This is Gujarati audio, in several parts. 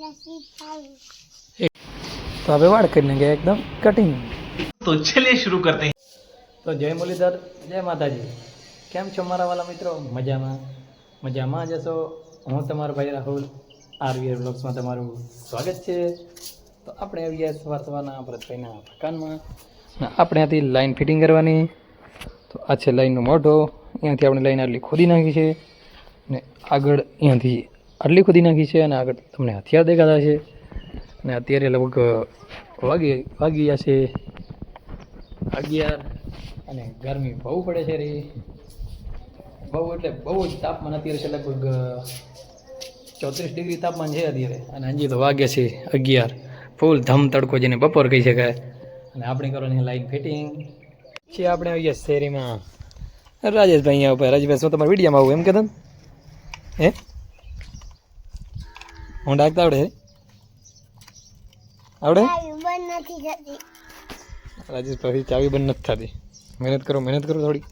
તો હવે વાળ કરીને ગયા એકદમ કટિંગ तो चलिए शुरू करते हैं તો જય મુરલીધર જય માતાજી કેમ છો મારા વાલા મિત્રો મજામાં મજામાં જશો હું તમારો ભાઈ રાહુલ આરવીઆર બ્લોગ્સમાં તમારું સ્વાગત છે તો આપણે આવી ગયા સવાર સવારના ભરતભાઈના મકાનમાં ને આપણે ત્યાંથી લાઈન ફિટિંગ કરવાની તો આ છે લાઈનનો મોઢો અહીંયાથી આપણે લાઈન આટલી ખોદી નાખી છે ને આગળ અહીંયાથી આટલી ખોદી નાખી છે અને આગળ તમને હથિયાર દેખાતા છે. અને અત્યારે લગભગ વાગી વાગી ગયા છે. અગિયાર અને ગરમી બહુ પડે છે રે. બહુ એટલે બહુ જ તાપમાન અત્યારે છે લગભગ ચોત્રીસ ડિગ્રી તાપમાન છે અત્યારે. અને હજી તો વાગે છે અગિયાર. ફૂલ ધમ તડકો જેને બપોર કહી શકાય. અને આપણે કરવાની લાઈન ફિટિંગ. છે આપણે આવી ગયા શેરીમાં. રાજેશભાઈ અહીંયા ઉપર. રાજેશભાઈ, શું તમારે વિડીયામાં આવું એમ કહેતા હે? હું ડાકતા આવડે આવડે રાજેશભાઈ ચાવી બંધ નથી થતી મહેનત કરો મહેનત કરો થોડી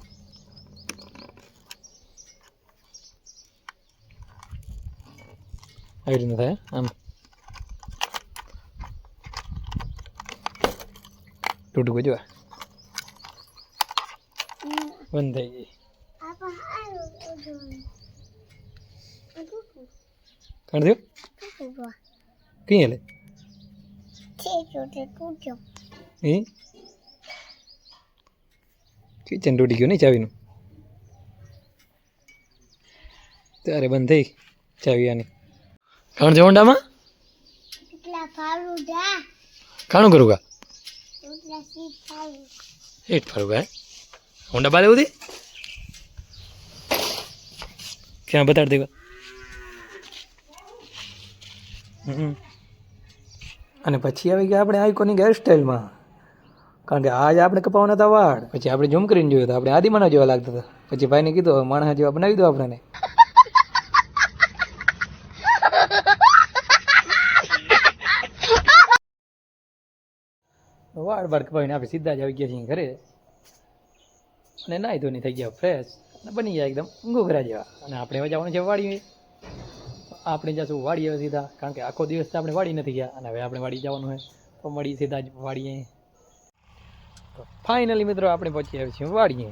આવી રીતના થાય આમ તૂટું જો બંધ થઈ ગઈ કાઢ દો કઈ લે એ કિચન તૂટી ગયું નહીં ચાવીનું ત્યારે બંધ થઈ ચાવી આની કાણ છે હોન્ડામાં કાણું કરું કા એટ ફરું કા હોન્ડા બાદ એવું ક્યાં બતાડ દેવા અને પછી આવી ગયા આપણે આઈકોનિક હેરસ્ટાઈલમાં કારણ કે આજ આપણે કપાવવાના હતા વાળ. પછી આપણે ઝૂમ કરીને જોયું તો આપણે આદિમાના જેવા લાગતા હતા. પછી ભાઈને કીધું માણસ જેવા બનાવી દો આપણને. વાળ વાળ કપાવીને આપણે સીધા જ આવી ગયા છીએ ઘરે. અને નાહી ધોની થઈ ગયા ફ્રેશ અને બની ગયા એકદમ ઘોઘરા જેવા. અને આપણે હવે જવાનું છે વાડીએ. આપણે જશું વાડીએ સીધા, કારણ કે આખો દિવસ આપણે વાડી નથી ગયા, અને હવે આપણે વાડી જવાનું હોય તો મળી સીધા જ વાડીએ. તો ફાઇનલી મિત્રો આપણે પહોંચી આવ્યા છીએ વાડીએ.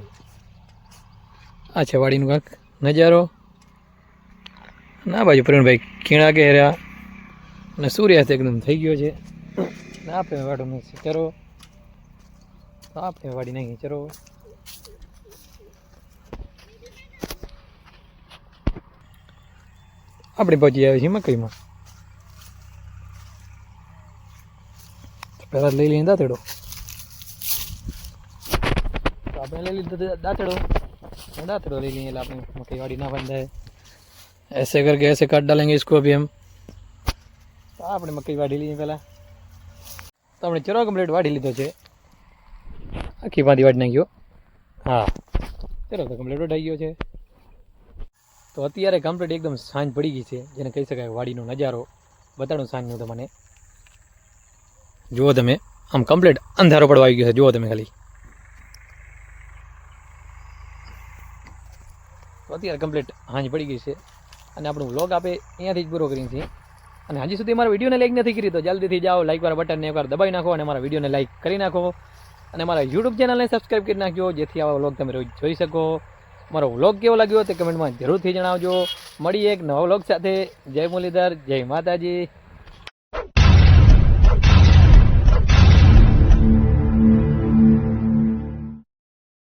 આ છે વાડીનું કાંક નજારો. ના બાજુ પ્રવીણભાઈ કીણા કે રહ્યા. અને સૂર્યાસ્ત એકદમ થઈ ગયો છે. આપણે વાડું નહીં ચરો આપણે વાડી નહીં ચરો. આપણે પહોંચી આવ્યા છીએ મકઈમાં પહેલાં લઈ લઈને દાંતેડો તો આપણે લઈ લીધો દાંતેડો અને દાંતેડો લઈ લઈએ એટલે આપણે મકઈ વાડી ના બંધાય ऐसे करके ऐसे काट डालेंगे इसको अभी हम તો આપણે મકઈ વાઢી લઈએ પહેલાં તો આપણે ચરો કમ્પ્લીટ વાઢી લીધો છે આખી બાંધી વાઢી નાખ્યો હા ચલો તો કમ્પ્લીટ વઢાઈ ગયો છે તો અત્યારે કમ્પ્લીટ એકદમ સાંજ પડી ગઈ છે. જેને કહી શકાય વાડીનો નજારો. બતાડું સાંજનું તમને. જુઓ તમે, આમ કમ્પ્લીટ અંધારો પડવા આવી ગયો છે. જુઓ તમે ખાલી. અત્યારે કમ્પ્લીટ સાંજ પડી ગઈ છે. અને આપણું વ્લોગ આપે અહીંયાથી જ પૂરો કરીએ છીએ. અને હજી સુધી મારા વિડીયોને લાઈક નથી કરી, તો જલ્દીથી જાઓ લાઈક વાળા બટનને એકવાર દબાઈ નાખો અને મારા વિડીયોને લાઈક કરી નાખો. અને મારા યુટ્યુબ ચેનલને સબસ્ક્રાઈબ કરી નાખજો, જેથી આવા વ્લોગ તમે રોજ જોઈ શકો. મારો વ્લોગ કેવો લાગ્યો તે કમેન્ટમાં જરૂરથી જણાવજો. મળીએ એક નવા વ્લોગ સાથે. જય મુરલીધર, જય માતાજી.